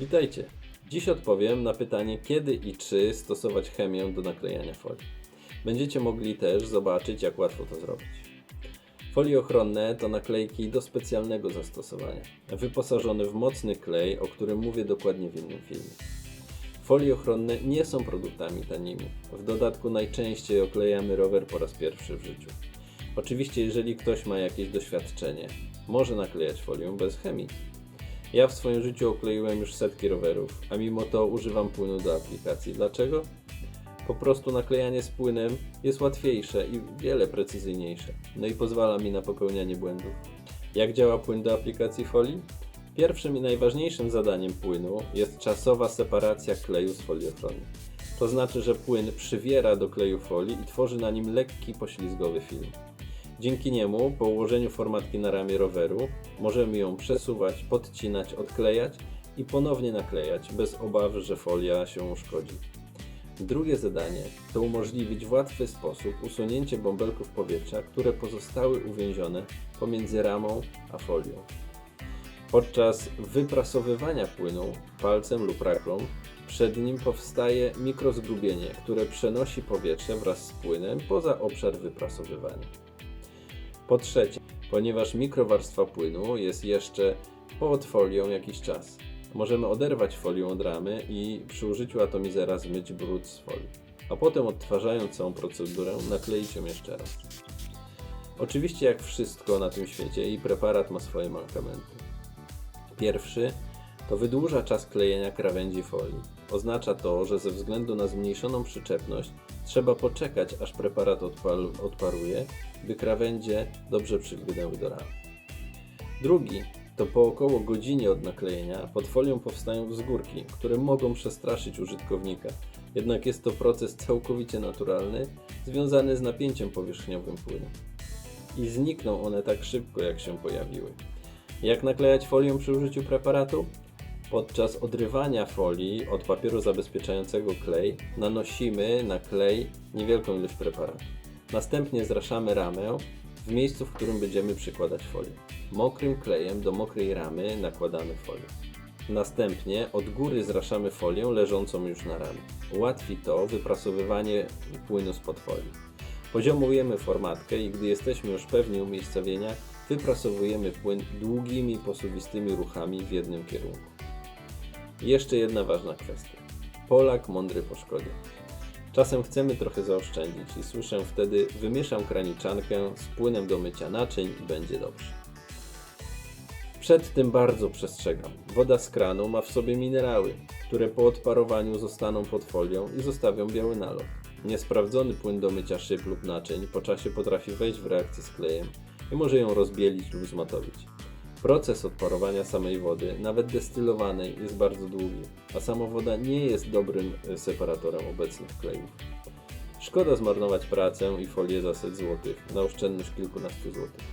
Witajcie. Dziś odpowiem na pytanie, kiedy i czy stosować chemię do naklejania folii. Będziecie mogli też zobaczyć, jak łatwo to zrobić. Folie ochronne to naklejki do specjalnego zastosowania, wyposażone w mocny klej, o którym mówię dokładnie w innym filmie. Folie ochronne nie są produktami tanimi. W dodatku najczęściej oklejamy rower po raz pierwszy w życiu. Oczywiście, jeżeli ktoś ma jakieś doświadczenie, może naklejać folię bez chemii. Ja w swoim życiu okleiłem już setki rowerów, a mimo to używam płynu do aplikacji. Dlaczego? Po prostu naklejanie z płynem jest łatwiejsze i wiele precyzyjniejsze, no i pozwala mi na popełnianie błędów. Jak działa płyn do aplikacji folii? Pierwszym i najważniejszym zadaniem płynu jest czasowa separacja kleju z folii ochronnej. To znaczy, że płyn przywiera do kleju folii i tworzy na nim lekki, poślizgowy film. Dzięki niemu, po ułożeniu formatki na ramię roweru, możemy ją przesuwać, podcinać, odklejać i ponownie naklejać, bez obawy, że folia się uszkodzi. Drugie zadanie to umożliwić w łatwy sposób usunięcie bąbelków powietrza, które pozostały uwięzione pomiędzy ramą a folią. Podczas wyprasowywania płynu palcem lub raklą przed nim powstaje mikrozgubienie, które przenosi powietrze wraz z płynem poza obszar wyprasowywania. Po trzecie, ponieważ mikrowarstwa płynu jest jeszcze pod folią jakiś czas, możemy oderwać folię od ramy i przy użyciu atomizera zmyć brud z folii, a potem odtwarzając całą procedurę nakleić ją jeszcze raz. Oczywiście jak wszystko na tym świecie i preparat ma swoje mankamenty. Pierwszy to wydłuża czas klejenia krawędzi folii. Oznacza to, że ze względu na zmniejszoną przyczepność trzeba poczekać aż preparat odparuje, by krawędzie dobrze przygnęły do ramy. Drugi to po około godzinie od naklejenia pod folią powstają wzgórki, które mogą przestraszyć użytkownika. Jednak jest to proces całkowicie naturalny, związany z napięciem powierzchniowym płynu. I znikną one tak szybko, jak się pojawiły. Jak naklejać folię przy użyciu preparatu? Podczas odrywania folii od papieru zabezpieczającego klej nanosimy na klej niewielką ilość preparatu. Następnie zraszamy ramę w miejscu, w którym będziemy przykładać folię. Mokrym klejem do mokrej ramy nakładamy folię. Następnie od góry zraszamy folię leżącą już na ramie. Ułatwi to wyprasowywanie płynu spod folii. Poziomujemy formatkę i gdy jesteśmy już pewni umiejscowienia, wyprasowujemy płyn długimi, posuwistymi ruchami w jednym kierunku. Jeszcze jedna ważna kwestia. Polak mądry po szkodzie. Czasem chcemy trochę zaoszczędzić i słyszę wtedy wymieszam kraniczankę z płynem do mycia naczyń i będzie dobrze. Przed tym bardzo przestrzegam. Woda z kranu ma w sobie minerały, które po odparowaniu zostaną pod folią i zostawią biały nalot. Niesprawdzony płyn do mycia szyb lub naczyń po czasie potrafi wejść w reakcję z klejem i może ją rozbielić lub zmatowić. Proces odparowania samej wody, nawet destylowanej, jest bardzo długi, a sama woda nie jest dobrym e, separatorem obecnych klejów. Szkoda zmarnować pracę i folię za set złotych na oszczędność kilkunastu złotych.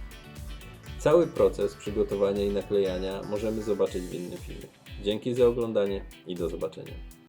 Cały proces przygotowania i naklejania możemy zobaczyć w innym filmie. Dzięki za oglądanie i do zobaczenia.